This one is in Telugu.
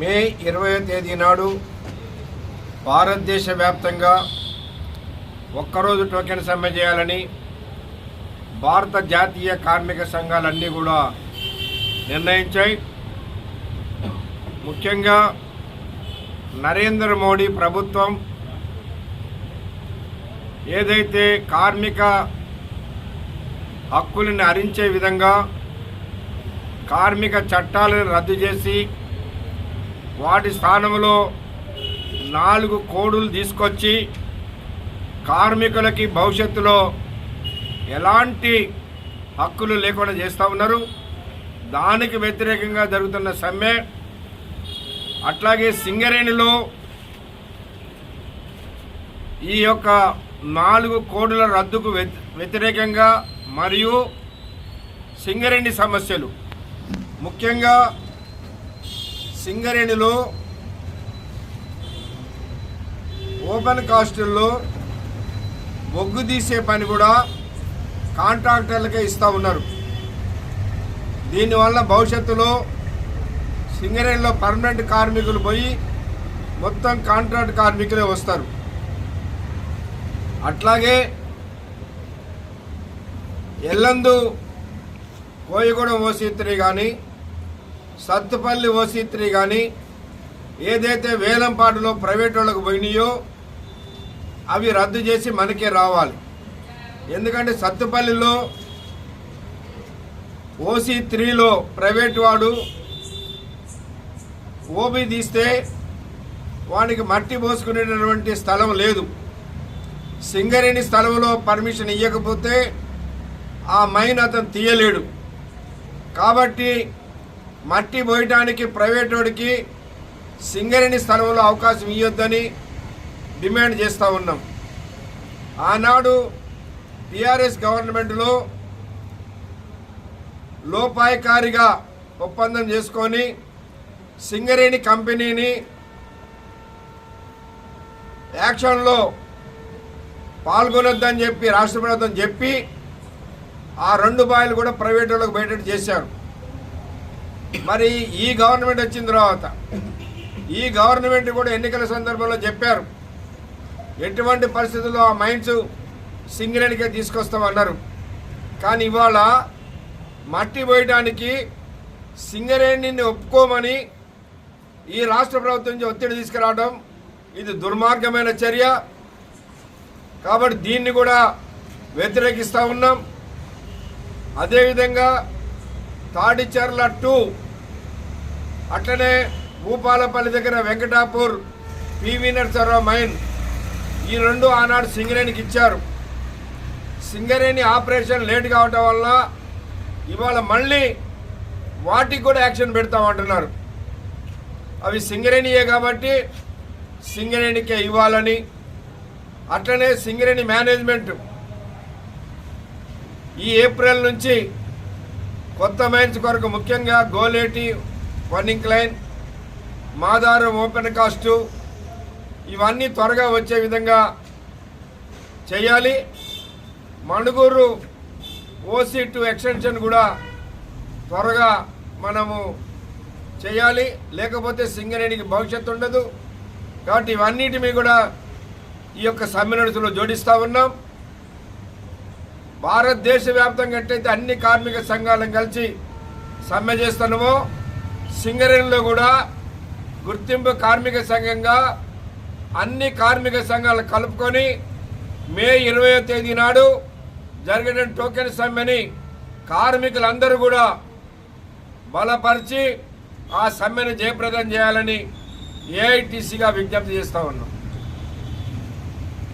మే ఇరవై తేదీ నాడు భారతదేశ వ్యాప్తంగా ఒక్కరోజు టోకెన్ సమ్మె చేయాలని భారత జాతీయ కార్మిక సంఘాలన్నీ కూడా నిర్ణయించాయి. ముఖ్యంగా నరేంద్ర మోడీ ప్రభుత్వం ఏదైతే కార్మిక హక్కులను హరించే విధంగా కార్మిక చట్టాలను రద్దు చేసి వాటి స్థానంలో నాలుగు కోడులు తీసుకొచ్చి కార్మికులకి భవిష్యత్తులో ఎలాంటి హక్కులు లేకుండా చేస్తూ ఉన్నారు. దానికి వ్యతిరేకంగా జరుగుతున్న సమ్మె అట్లాగే సింగరేణిలో ఈ యొక్క నాలుగు కోడుల రద్దుకు వ్యతిరేకంగా మరియు సింగరేణి సమస్యలు. ముఖ్యంగా సింగరేణిలో ఓపెన్ కాస్టుల్లో బొగ్గు తీసే పని కూడా కాంట్రాక్టర్లకే ఇస్తూ ఉన్నారు. దీనివల్ల భవిష్యత్తులో సింగరేణిలో పర్మనెంట్ కార్మికులు పోయి మొత్తం కాంట్రాక్ట్ కార్మికులే వస్తారు. అట్లాగే ఎల్లందు కోయగూడెం ఓసీ కానీ సత్తుపల్లి ఓసీ త్రీ కానీ ఏదైతే వేలంపాటులో ప్రైవేట్ వాళ్ళకు పోయినాయో అవి రద్దు చేసి మనకే రావాలి. ఎందుకంటే సత్తుపల్లిలో ఓసీ త్రీలో ప్రైవేట్ వాడు ఓబీ తీస్తే వాడికి మట్టి పోసుకునేటటువంటి స్థలం లేదు. సింగరేణి స్థలంలో పర్మిషన్ ఇవ్వకపోతే ఆ మైన్ అతను తీయలేడు. కాబట్టి మట్టి పోయటానికి ప్రైవేట్ వాడికి సింగరేణి స్థలంలో అవకాశం ఇవ్వొద్దని డిమాండ్ చేస్తూ ఉన్నాం. ఆనాడు టీఆర్ఎస్ గవర్నమెంట్లో లోపాయకారిగా ఒప్పందం చేసుకొని సింగరేణి కంపెనీని యాక్షన్లో పాల్గొనొద్దని చెప్పి రాష్ట్ర ప్రభుత్వం చెప్పి ఆ రెండు బాయిలు కూడా ప్రైవేట్ వాళ్ళకు బయట చేశారు. మరి ఈ గవర్నమెంట్ వచ్చిన తర్వాత ఈ గవర్నమెంట్ కూడా ఎన్నికల సందర్భంలో చెప్పారు ఎటువంటి పరిస్థితుల్లో ఆ మైండ్స్ సింగరేణికే తీసుకొస్తామన్నారు. కానీ ఇవాళ మట్టి పోయడానికి సింగరేణిని ఒప్పుకోమని ఈ రాష్ట్ర ప్రభుత్వం నుంచి ఒత్తిడి తీసుకురావడం ఇది దుర్మార్గమైన చర్య. కాబట్టి దీన్ని కూడా వ్యతిరేకిస్తూ ఉన్నాం. అదేవిధంగా తాడిచెర్ల టూ. అట్లనే భూపాలపల్లి దగ్గర వెంకటాపూర్ పివి నరసరావు మైన్ ఈ రెండు ఆనాడు సింగరేణికి ఇచ్చారు. సింగరేణి ఆపరేషన్ లేట్ కావటం వల్ల ఇవాళ మళ్ళీ వాటికి కూడా యాక్షన్ పెడతామంటున్నారు. అవి సింగరేణియే కాబట్టి సింగరేణికే ఇవ్వాలని. అట్లనే సింగరేణి మేనేజ్మెంట్ ఈ ఏప్రిల్ నుంచి కొత్త మైన్స్ కొరకు ముఖ్యంగా Goleti one incline Madaram open cast ఇవన్నీ త్వరగా వచ్చే విధంగా చేయాలి. మణుగూరు ఓసీ టు ఎక్స్టెన్షన్ కూడా త్వరగా మనము చేయాలి. లేకపోతే సింగరేణికి భవిష్యత్తు ఉండదు. కాబట్టి ఇవన్నిటి మీద కూడా ఈ యొక్క సమ్మెలనలో జోడిస్తూ ఉన్నాం. భారతదేశ వ్యాప్తంగా ఎట్టయితే అన్ని కార్మిక సంఘాలను కలిసి సమ్మె చేస్తున్నామో సింగరేణిలో కూడా గుర్తింపు కార్మిక సంఘంగా అన్ని కార్మిక సంఘాలు కలుపుకొని మే ఇరవయో తేదీ నాడు జరిగిన టోకెన్ సమ్మెని కార్మికులందరూ కూడా బలపరిచి ఆ సమ్మెను జయప్రదం చేయాలని ఏఐటీసీగా విజ్ఞప్తి చేస్తూ ఉన్నాం.